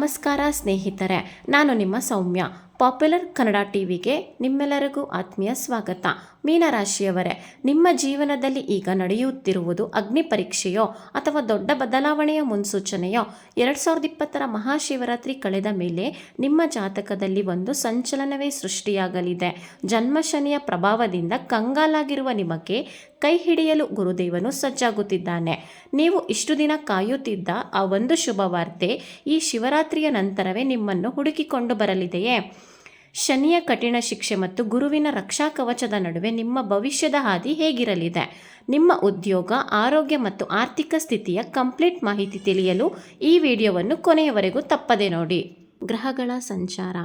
ನಮಸ್ಕಾರ ಸ್ನೇಹಿತರೆ ನಾನು ನಿಮ್ಮ ಸೌಮ್ಯ. ಪಾಪ್ಯುಲರ್ ಕನ್ನಡ ಟಿವಿಗೆ ನಿಮ್ಮೆಲ್ಲರಿಗೂ ಆತ್ಮೀಯ ಸ್ವಾಗತ. ಮೀನರಾಶಿಯವರೇ ನಿಮ್ಮ ಜೀವನದಲ್ಲಿ ಈಗ ನಡೆಯುತ್ತಿರುವುದು ಅಗ್ನಿ ಪರೀಕ್ಷೆಯೋ ಅಥವಾ ದೊಡ್ಡ ಬದಲಾವಣೆಯ ಮುನ್ಸೂಚನೆಯೋ? ಎರಡು ಸಾವಿರದ ಇಪ್ಪತ್ತರ ಮಹಾಶಿವರಾತ್ರಿ ಕಳೆದ ಮೇಲೆ ನಿಮ್ಮ ಜಾತಕದಲ್ಲಿ ಒಂದು ಸಂಚಲನವೇ ಸೃಷ್ಟಿಯಾಗಲಿದೆ. ಜನ್ಮಶನಿಯ ಪ್ರಭಾವದಿಂದ ಕಂಗಾಲಾಗಿರುವ ನಿಮಗೆ ಕೈ ಹಿಡಿಯಲು ಗುರುದೇವನು ಸಜ್ಜಾಗುತ್ತಿದ್ದಾನೆ. ನೀವು ಇಷ್ಟು ದಿನ ಕಾಯುತ್ತಿದ್ದ ಆ ಒಂದು ಶುಭ ವಾರ್ತೆ ಈ ಶಿವರಾತ್ರಿಯ ನಂತರವೇ ನಿಮ್ಮನ್ನು ಹುಡುಕಿಕೊಂಡು ಬರಲಿದೆಯೇ? ಶನಿಯ ಕಠಿಣ ಶಿಕ್ಷೆ ಮತ್ತು ಗುರುವಿನ ರಕ್ಷಾ ಕವಚದ ನಡುವೆ ನಿಮ್ಮ ಭವಿಷ್ಯದ ಹಾದಿ ಹೇಗಿರಲಿದೆ? ನಿಮ್ಮ ಉದ್ಯೋಗ, ಆರೋಗ್ಯ ಮತ್ತು ಆರ್ಥಿಕ ಸ್ಥಿತಿಯ ಕಂಪ್ಲೀಟ್ ಮಾಹಿತಿ ತಿಳಿಯಲು ಈ ವಿಡಿಯೋವನ್ನು ಕೊನೆಯವರೆಗೂ ತಪ್ಪದೆ ನೋಡಿ. ಗ್ರಹಗಳ ಸಂಚಾರ.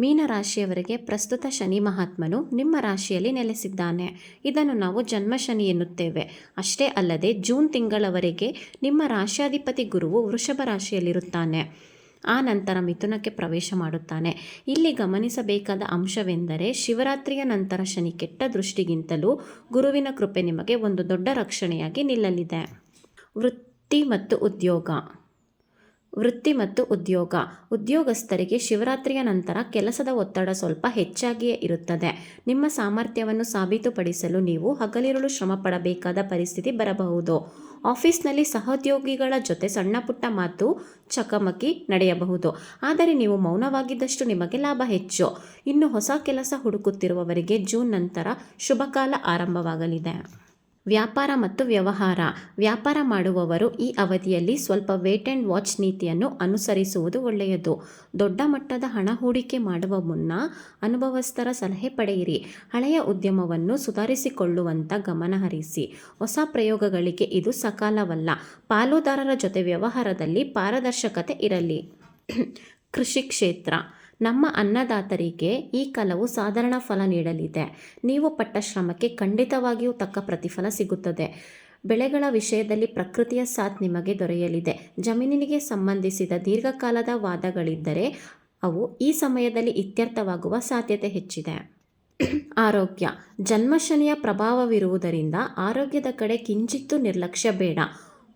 ಮೀನರಾಶಿಯವರಿಗೆ ಪ್ರಸ್ತುತ ಶನಿ ಮಹಾತ್ಮನು ನಿಮ್ಮ ರಾಶಿಯಲ್ಲಿ ನೆಲೆಸಿದ್ದಾನೆ. ಇದನ್ನು ನಾವು ಜನ್ಮ ಶನಿ ಎನ್ನುತ್ತೇವೆ. ಅಷ್ಟೇ ಅಲ್ಲದೆ ಜೂನ್ ತಿಂಗಳವರೆಗೆ ನಿಮ್ಮ ರಾಶ್ಯಾಧಿಪತಿ ಗುರುವು ವೃಷಭ ರಾಶಿಯಲ್ಲಿರುತ್ತಾನೆ. ಆ ನಂತರ ಮಿಥುನಕ್ಕೆ ಪ್ರವೇಶ ಮಾಡುತ್ತಾನೆ. ಇಲ್ಲಿ ಗಮನಿಸಬೇಕಾದ ಅಂಶವೆಂದರೆ ಶಿವರಾತ್ರಿಯ ನಂತರ ಶನಿ ಕೆಟ್ಟ ದೃಷ್ಟಿಗಿಂತಲೂ ಗುರುವಿನ ಕೃಪೆ ನಿಮಗೆ ಒಂದು ದೊಡ್ಡ ರಕ್ಷಣೆಯಾಗಿ ನಿಲ್ಲಲಿದೆ. ವೃತ್ತಿ ಮತ್ತು ಉದ್ಯೋಗ. ವೃತ್ತಿ ಮತ್ತು ಉದ್ಯೋಗ. ಉದ್ಯೋಗಸ್ಥರಿಗೆ ಶಿವರಾತ್ರಿಯ ನಂತರ ಕೆಲಸದ ಒತ್ತಡ ಸ್ವಲ್ಪ ಹೆಚ್ಚಾಗಿಯೇ ಇರುತ್ತದೆ. ನಿಮ್ಮ ಸಾಮರ್ಥ್ಯವನ್ನು ಸಾಬೀತುಪಡಿಸಲು ನೀವು ಹಗಲಿರುಳು ಶ್ರಮ ಪಡಬೇಕಾದ ಪರಿಸ್ಥಿತಿ ಬರಬಹುದು. ಆಫೀಸ್ನಲ್ಲಿ ಸಹೋದ್ಯೋಗಿಗಳ ಜೊತೆ ಸಣ್ಣ ಪುಟ್ಟ ಮಾತು ಚಕಮಕಿ ನಡೆಯಬಹುದು. ಆದರೆ ನೀವು ಮೌನವಾಗಿದ್ದಷ್ಟು ನಿಮಗೆ ಲಾಭ ಹೆಚ್ಚು. ಇನ್ನು ಹೊಸ ಕೆಲಸ ಹುಡುಕುತ್ತಿರುವವರಿಗೆ ಜೂನ್ ನಂತರ ಶುಭಕಾಲ ಆರಂಭವಾಗಲಿದೆ. ವ್ಯಾಪಾರ ಮತ್ತು ವ್ಯವಹಾರ. ವ್ಯಾಪಾರ ಮಾಡುವವರು ಈ ಅವಧಿಯಲ್ಲಿ ಸ್ವಲ್ಪ ವೇಟ್ ಆ್ಯಂಡ್ ವಾಚ್ ನೀತಿಯನ್ನು ಅನುಸರಿಸುವುದು ಒಳ್ಳೆಯದು. ದೊಡ್ಡ ಮಟ್ಟದ ಹಣ ಹೂಡಿಕೆ ಮಾಡುವ ಮುನ್ನ ಅನುಭವಸ್ಥರ ಸಲಹೆ ಪಡೆಯಿರಿ. ಹಳೆಯ ಉದ್ಯಮವನ್ನು ಸುಧಾರಿಸಿಕೊಳ್ಳುವಂತ ಗಮನಹರಿಸಿ ಹೊಸ ಪ್ರಯೋಗಗಳಿಗೆ ಇದು ಸಕಾಲವಲ್ಲ. ಪಾಲುದಾರರ ಜೊತೆ ವ್ಯವಹಾರದಲ್ಲಿ ಪಾರದರ್ಶಕತೆ ಇರಲಿ. ಕೃಷಿ ಕ್ಷೇತ್ರ. ನಮ್ಮ ಅನ್ನದಾತರಿಗೆ ಈ ಕಲವು ಸಾಧಾರಣ ಫಲ ನೀಡಲಿದೆ. ನೀವು ಪಟ್ಟ ಶ್ರಮಕ್ಕೆ ಖಂಡಿತವಾಗಿಯೂ ತಕ್ಕ ಪ್ರತಿಫಲ ಸಿಗುತ್ತದೆ. ಬೆಳೆಗಳ ವಿಷಯದಲ್ಲಿ ಪ್ರಕೃತಿಯ ಸಾಥ್ ನಿಮಗೆ ದೊರೆಯಲಿದೆ. ಜಮೀನಿಗೆ ಸಂಬಂಧಿಸಿದ ದೀರ್ಘಕಾಲದ ವಾದಗಳಿದ್ದರೆ ಅವು ಈ ಸಮಯದಲ್ಲಿ ಇತ್ಯರ್ಥವಾಗುವ ಸಾಧ್ಯತೆ ಹೆಚ್ಚಿದೆ. ಆರೋಗ್ಯ. ಜನ್ಮಶನಿಯ ಪ್ರಭಾವವಿರುವುದರಿಂದ ಆರೋಗ್ಯದ ಕಡೆ ಕಿಂಚಿತ್ತೂ ನಿರ್ಲಕ್ಷ್ಯ ಬೇಡ.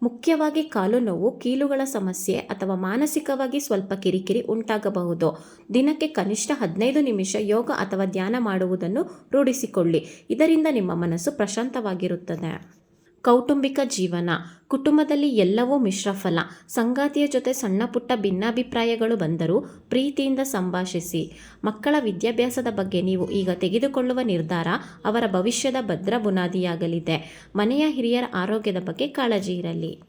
ಮುಖ್ಯವಾಗಿ ಕಾಲು ನೋವು, ಕೀಲುಗಳ ಸಮಸ್ಯೆ ಅಥವಾ ಮಾನಸಿಕವಾಗಿ ಸ್ವಲ್ಪ ಕಿರಿಕಿರಿ ಉಂಟಾಗಬಹುದು. ದಿನಕ್ಕೆ ಕನಿಷ್ಠ ಹದಿನೈದು ನಿಮಿಷ ಯೋಗ ಅಥವಾ ಧ್ಯಾನ ಮಾಡುವುದನ್ನು ರೂಢಿಸಿಕೊಳ್ಳಿ. ಇದರಿಂದ ನಿಮ್ಮ ಮನಸ್ಸು ಪ್ರಶಾಂತವಾಗಿರುತ್ತದೆ. ಕೌಟುಂಬಿಕ ಜೀವನ, ಕುಟುಂಬದಲ್ಲಿ ಎಲ್ಲವೂ ಮಿಶ್ರಫಲ ಸಂಗಾತಿಯ ಜೊತೆ ಸಣ್ಣ ಪುಟ್ಟ ಭಿನ್ನಾಭಿಪ್ರಾಯಗಳು ಬಂದರೂ ಪ್ರೀತಿಯಿಂದ ಸಂಭಾಷಿಸಿ. ಮಕ್ಕಳ ವಿದ್ಯಾಭ್ಯಾಸದ ಬಗ್ಗೆ ನೀವು ಈಗ ತೆಗೆದುಕೊಳ್ಳುವ ನಿರ್ಧಾರ ಅವರ ಭವಿಷ್ಯದ ಭದ್ರ ಬುನಾದಿಯಾಗಲಿದೆ. ಮನೆಯ ಹಿರಿಯರ ಆರೋಗ್ಯದ ಬಗ್ಗೆ ಕಾಳಜಿ ಇರಲಿ.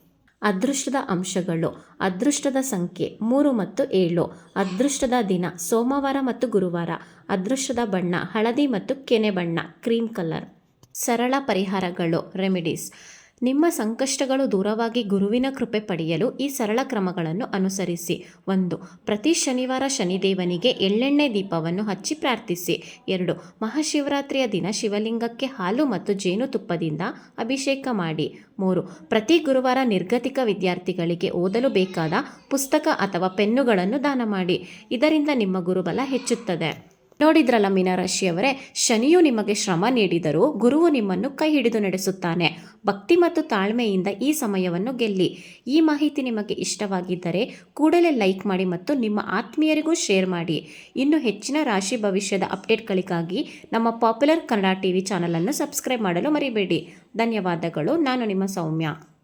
ಅದೃಷ್ಟದ ಅಂಶಗಳು, ಅದೃಷ್ಟದ ಸಂಖ್ಯೆ ಮೂರು ಮತ್ತು ಏಳು. ಅದೃಷ್ಟದ ದಿನ ಸೋಮವಾರ ಮತ್ತು ಗುರುವಾರ. ಅದೃಷ್ಟದ ಬಣ್ಣ ಹಳದಿ ಮತ್ತು ಕೆನೆ ಬಣ್ಣ, ಕ್ರೀಮ್ ಕಲರ್. ಸರಳ ಪರಿಹಾರಗಳು ರೆಮಿಡೀಸ್ ನಿಮ್ಮ ಸಂಕಷ್ಟಗಳು ದೂರವಾಗಿ ಗುರುವಿನ ಕೃಪೆ ಪಡೆಯಲು ಈ ಸರಳ ಕ್ರಮಗಳನ್ನು ಅನುಸರಿಸಿ. ಒಂದು, ಪ್ರತಿ ಶನಿವಾರ ಶನಿದೇವನಿಗೆ ಎಳ್ಳೆಣ್ಣೆ ದೀಪವನ್ನು ಹಚ್ಚಿ ಪ್ರಾರ್ಥಿಸಿ. ಎರಡು, ಮಹಾಶಿವರಾತ್ರಿಯ ದಿನ ಶಿವಲಿಂಗಕ್ಕೆ ಹಾಲು ಮತ್ತು ಜೇನುತುಪ್ಪದಿಂದ ಅಭಿಷೇಕ ಮಾಡಿ. ಮೂರು, ಪ್ರತಿ ಗುರುವಾರ ನಿರ್ಗತಿಕ ವಿದ್ಯಾರ್ಥಿಗಳಿಗೆ ಓದಲು ಬೇಕಾದ ಪುಸ್ತಕ ಅಥವಾ ಪೆನ್ನುಗಳನ್ನು ದಾನ ಮಾಡಿ. ಇದರಿಂದ ನಿಮ್ಮ ಗುರುಬಲ ಹೆಚ್ಚುತ್ತದೆ. ನೋಡಿದ್ರಲ್ಲ ಮೀನರಾಶಿಯವರೇ, ಶನಿಯು ನಿಮಗೆ ಶ್ರಮ ನೀಡಿದರೂ ಗುರುವು ನಿಮ್ಮನ್ನು ಕೈ ಹಿಡಿದು ನಡೆಸುತ್ತಾನೆ. ಭಕ್ತಿ ಮತ್ತು ತಾಳ್ಮೆಯಿಂದ ಈ ಸಮಯವನ್ನು ಗೆಲ್ಲಿ. ಈ ಮಾಹಿತಿ ನಿಮಗೆ ಇಷ್ಟವಾಗಿದ್ದರೆ ಕೂಡಲೇ ಲೈಕ್ ಮಾಡಿ ಮತ್ತು ನಿಮ್ಮ ಆತ್ಮೀಯರಿಗೂ ಶೇರ್ ಮಾಡಿ. ಇನ್ನು ಹೆಚ್ಚಿನ ರಾಶಿ ಭವಿಷ್ಯದ ಅಪ್ಡೇಟ್ಗಳಿಗಾಗಿ ನಮ್ಮ ಪಾಪ್ಯುಲರ್ ಕನ್ನಡ ಟಿವಿ ಚಾನಲನ್ನು ಸಬ್ಸ್ಕ್ರೈಬ್ ಮಾಡಲು ಮರಿಬೇಡಿ. ಧನ್ಯವಾದಗಳು. ನಾನು ನಿಮ್ಮ ಸೌಮ್ಯ.